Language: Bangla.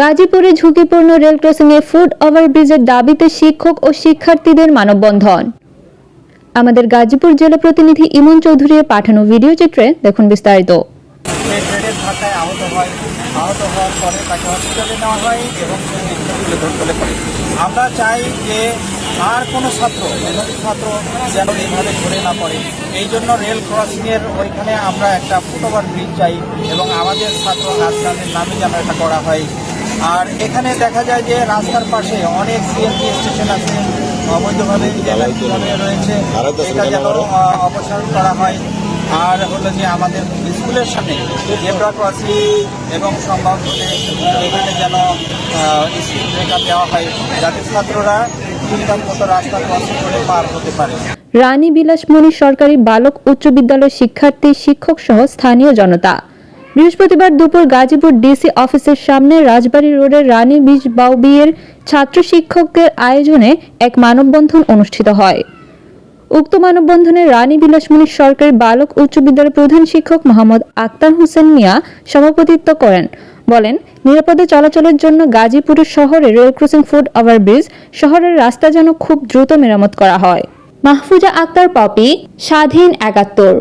গাজীপুরে ঝুঁকিপূর্ণ রেল ক্রসিংয়ে ফুট ওভারব্রিজের দাবিতে শিক্ষক ও শিক্ষার্থীদের মানববন্ধন। আমাদের গাজীপুর জেলা প্রতিনিধি ইমন চৌধুরীর পাঠানো ভিডিও চিত্রে দেখুন বিস্তারিত। আমরা চাই যে আর কোনো ছাত্র মেধাবী ছাত্র যেন এইভাবে ঝরে না পড়ে। এই জন্য রেল ক্রসিংয়ের ওইখানে আমরা একটা ফুটওভার ব্রিজ চাই এবং আমাদের ছাত্র হাসনাদের নামে যেন এটা করা হয়। আর এখানে দেখা যায় যে রাস্তার পাশে অনেক সিএনজি স্টেশন আছে অবৈধভাবে রয়েছে এটা যেন আহ, অপসারণ করা হয়। আর হলো যে আমাদের স্কুলের সামনে জেব্রা ক্রসিং এবং সম্ভব হলে এখানে যেন ব্রেকার দেওয়া হয় যাতে ছাত্ররা ঠিকঠাক মতো রাস্তা ক্রসিং করে পার হতে পারে। রানী বিলাসমণি সরকারি বালক উচ্চ বিদ্যালয়ের শিক্ষার্থী শিক্ষক সহ স্থানীয় জনতা। বৃহস্পতিবার দুপুর গাজীপুর ডিসি অফিসের সামনে রাজবাড়ী রোডের রানী বীজ বাউবিয়ের ছাত্র শিক্ষকদের আয়োজনে এক মানববন্ধন অনুষ্ঠিত হয়। উক্ত মানববন্ধনে রানী বিলাসমণি সরকারি বালক উচ্চ বিদ্যালয়ের প্রধান শিক্ষক মোহাম্মদ আক্তার হোসেন মিয়া সভাপতিত্ব করেন। বলেন, নিরাপদে চলাচলের জন্য গাজীপুর শহরে রেল ক্রসিং ফুট ওভারব্রিজ শহরের রাস্তা যেন খুব দ্রুত মেরামত করা হয়। মাহফুজা আক্তার, পপি, স্বাধীন একাত্তর।